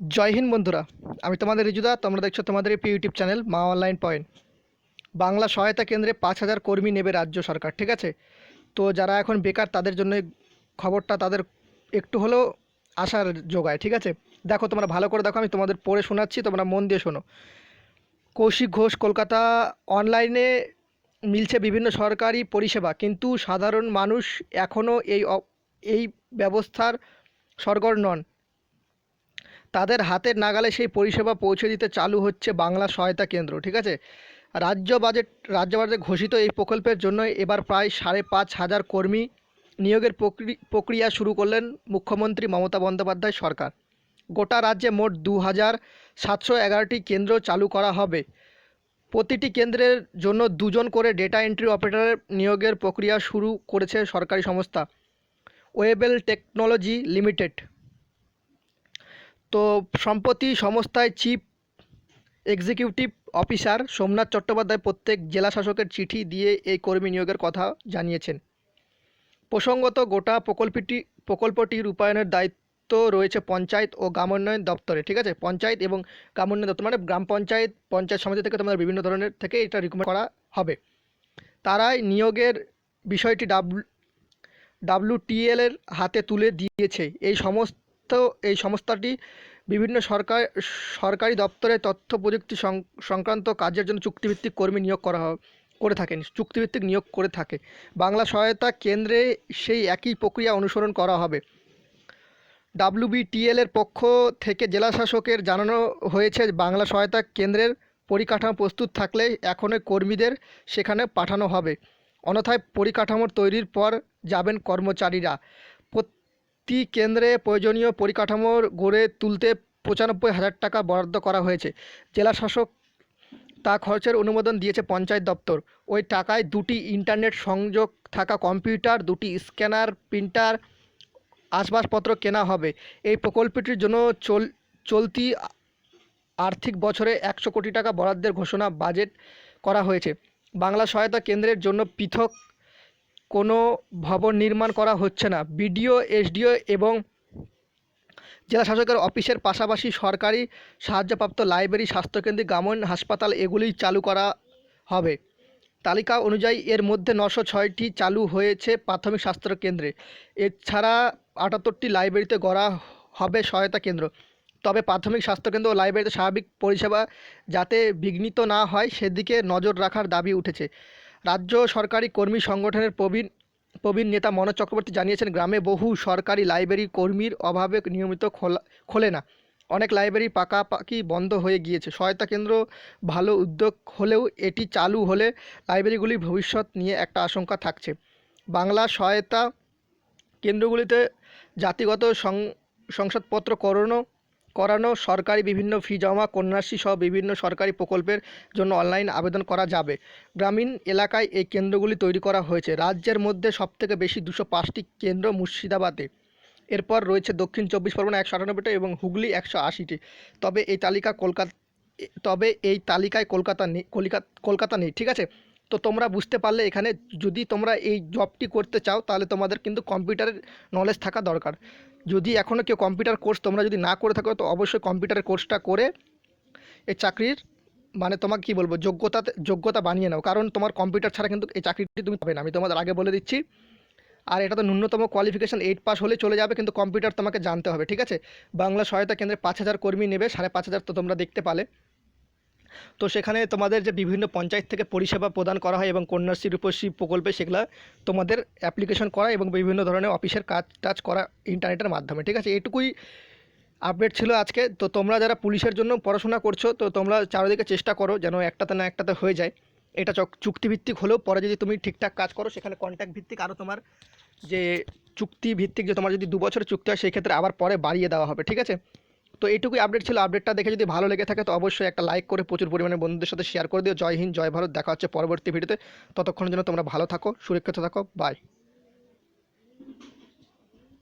জয় হিন্দ বন্ধুরা, আমি তোমাদের রিজুদা, তোমরা দেখছ তোমাদের এই YouTube channel Maa online point. Bangla সহায়তা কেন্দ্রে পাঁচ হাজার কর্মী নেবে রাজ্য সরকার, ঠিক আছে? তো যারা এখন বেকার, তাদের জন্য খবরটা তাদের একটু হলেও আশার যোগায় ঠিক আছে? দেখো তোমরা ভালো করে দেখো, আমি তোমাদের পড়ে শোনাচ্ছি, তোমরা মন দিয়ে শোনো। কৌশিক ঘোষ কলকাতা অনলাইনে মিলছে বিভিন্ন সরকারি পরিষেবা, কিন্তু সাধারণ মানুষ এখনও এই এই ব্যবস্থার সরগর নন। তাদের হাতের নাগালে সেই পরিষেবা পৌঁছে দিতে চালু হচ্ছে বাংলা সহায়তা কেন্দ্র, ঠিক আছে? রাজ্য বাজেট রাজ্য বাজেট ঘোষিত এই প্রকল্পের জন্য এবার প্রায় সাড়ে পাঁচ হাজার কর্মী নিয়োগের প্রক্রিয়া শুরু করলেন মুখ্যমন্ত্রী মমতা বন্দ্যোপাধ্যায় সরকার। গোটা রাজ্যে মোট দু হাজার সাতশো এগারোটি কেন্দ্র চালু করা হবে। প্রতিটি কেন্দ্রের জন্য দুজন করে ডেটা এন্ট্রি অপারেটরের নিয়োগের প্রক্রিয়া শুরু করেছে সরকারি সংস্থা। ওয়েবেল টেকনোলজি লিমিটেড তো সম্প্রতি সংস্থায় chief executive officer Somnath Chattopadhyay প্রত্যেক জেলা শাসকের চিঠি দিয়ে এই কর্মী নিয়োগের কথা জানিয়েছেন। প্রসঙ্গত গোটা প্রকল্পটি প্রকল্পটি রূপায়ণের দায়িত্ব রয়েছে পঞ্চায়েত ও গ্রামোন্নয়ন দপ্তরে, ঠিক আছে? পঞ্চায়েত এবং গ্রামোন্নয়ন দপ্তর মানে গ্রাম পঞ্চায়েত পঞ্চায়েত সমিতি থেকে তোমাদের বিভিন্ন ধরনের থেকে এটা রিকমেন্ড করা হবে। তারাই নিয়োগের বিষয়টি ডাব্লু ডাব্লুটিএল এর হাতে তুলে দিয়েছে। এই সমস্ত এই সংস্থাটি বিভিন্ন সরকার, সরকারি দপ্তরে তথ্য প্রযুক্তি সংক্রান্ত কাজের জন্য চুক্তিভিত্তিক কর্মী নিয়োগ করা করে থাকেন, চুক্তিভিত্তিক নিয়োগ করে থাকে। বাংলা সহায়তা কেন্দ্রে সেই একই প্রক্রিয়া অনুসরণ করা হবে। ডাব্লিউবিটিএল এর পক্ষ থেকে জেলা শাসকের জানানো হয়েছে, বাংলা সহায়তা কেন্দ্রের পরিকাঠামো প্রস্তুত থাকলে এখনই কর্মীদের সেখানে পাঠানো হবে। অন্যথায় পরিকাঠামোর তৈরির পর যাবেন কর্মচারীরা। প্রতি কেন্দ্রে প্রয়োজনীয় পরিকাঠামোর গড়ে তুলতে পঁচানব্বই হাজার টাকা বরাদ্দ করা হয়েছে। জেলা শাসক তা খরচের অনুমোদন দিয়েছে পঞ্চায়েত দপ্তর। ওই টাকায় দুটি ইন্টারনেট সংযোগ থাকা কম্পিউটার, দুটি স্ক্যানার, প্রিন্টার, আসবাবপত্র কেনা হবে। এই প্রকল্পটির জন্য চল, চলতি আর্থিক বছরে একশো কোটি টাকা বরাদ্দের ঘোষণা বাজেট করা হয়েছে। বাংলা সহায়তা কেন্দ্রের জন্য পৃথক কোনো ভবন নির্মাণ করা হচ্ছে না। বিডিও, এসডিও এবং জেলা শাসকের অফিসের পাশাপাশি সরকারি সাহায্যপ্রাপ্ত লাইব্রেরি, স্বাস্থ্যকেন্দ্র, গ্রামীণ হাসপাতাল এগুলি চালু করা হবে। তালিকা অনুযায়ী এর মধ্যে নশো ছয়টি চালু হয়েছে প্রাথমিক স্বাস্থ্য কেন্দ্রে এছাড়া আটাত্তরটি লাইব্রেরিতে গড়া হবে সহায়তা কেন্দ্র। তবে প্রাথমিক স্বাস্থ্যকেন্দ্র ও লাইব্রেরিতে স্বাভাবিক পরিষেবা যাতে বিঘ্নিত না হয়, সেদিকে নজর রাখার দাবি উঠেছে। রাজ্য সরকারি কর্মী সংগঠনের প্রবীণ প্রবীণ নেতা মনোজ চক্রবর্তী জানিয়েছেন, গ্রামে বহু সরকারি লাইব্রেরি কর্মীর অভাবে নিয়মিত খোলা, খোলে না। অনেক লাইব্রেরি পাকাপাকি বন্ধ হয়ে গিয়েছে। সহায়তা কেন্দ্র ভালো উদ্যোগ হলেও এটি চালু হলে লাইব্রেরিগুলির ভবিষ্যৎ নিয়ে একটা আশঙ্কা থাকছে। বাংলা সহায়তা কেন্দ্রগুলিতে জাতিগত সং- শংসাপত্র করানো সরকারি বিভিন্ন ফি জমা, কন্যাশ্রী সহ বিভিন্ন সরকারি প্রকল্পের জন্য অনলাইন আবেদন করা যাবে। গ্রামীণ এলাকায় এই কেন্দ্রগুলি তৈরি করা হয়েছে। রাজ্যের মধ্যে সবথেকে বেশি দুশো পাঁচটি কেন্দ্র মুর্শিদাবাদে। এরপর রয়েছে দক্ষিণ চব্বিশ পরগনা একশো আটানব্বইটা এবং হুগলি একশো আশিটি। তবে এই তালিকা কলকাতা তবে এই তালিকায় কলকাতা নেই কলকাতা নেই, ঠিক আছে? তো তোমরা বুঝতে পারলে এখানে যদি তোমরা এই জবটি করতে চাও, তাহলে তোমাদের কিন্তু কম্পিউটারের নলেজ থাকা দরকার। যদি এখনও কেউ কম্পিউটার কোর্স তোমরা যদি না করে থাকো, তো অবশ্যই কম্পিউটারের কোর্সটা করে এই চাকরির মানে তোমাকে কি বলব যোগ্যতাতে যোগ্যতা বানিয়ে নাও। কারণ তোমার কম্পিউটার ছাড়া কিন্তু এই চাকরিটি তুমি পাবে না। আমি তোমাদের আগে বলে দিচ্ছি। আর এটা তো ন্যূনতম কোয়ালিফিকেশান এইট পাস হলে চলে যাবে, কিন্তু কম্পিউটার তোমাকে জানতে হবে, ঠিক আছে? বাংলা সহায়তা কেন্দ্রে পাঁচ হাজার কর্মী নেবে, সাড়ে পাঁচ হাজার তো তোমরা দেখতে পালে। তো সেখানে তোমাদের যে বিভিন্ন পঞ্চায়েত থেকে পরিষেবা প্রদান করা হয় এবং কন্যাশ্রী রূপশ্রী প্রকল্পে সেগুলো তোমাদের অ্যাপ্লিকেশন করা এবং বিভিন্ন ধরনের অফিসের কাজ টাজ করা ইন্টারনেটের মাধ্যমে, ঠিক আছে? এটুকুই আপডেট ছিল আজকে। তো তোমরা যারা পুলিশের জন্য পড়াশোনা করছ, তো তোমরা চারিদিকে চেষ্টা করো যেন একটাতে না একটাতে হয়ে যায়। এটা চক- চুক্তিভিত্তিক হলেও পরে যদি তুমি ঠিকঠাক কাজ করো, সেখানে কন্ট্যাক্ট ভিত্তিক আরও তোমার যে চুক্তি ভিত্তিক যে তোমার যদি দু বছরের চুক্তি হয়, সেই ক্ষেত্রে আবার পরে বাড়িয়ে দেওয়া হবে, ঠিক আছে? তো এটুকুই আপডেট ছিল। আপডেটটা দেখে যদি ভালো লেগে থাকে, তো অবশ্যই একটা লাইক করে প্রচুর পরিমাণে বন্ধুদের সাথে শেয়ার করে দিও। জয় হিন্দ, জয় ভারত। দেখা হচ্ছে পরবর্তী ভিডিওতে ততক্ষণের জন্য তোমরা ভালো থাকো, সুরক্ষিত থাকো। বাই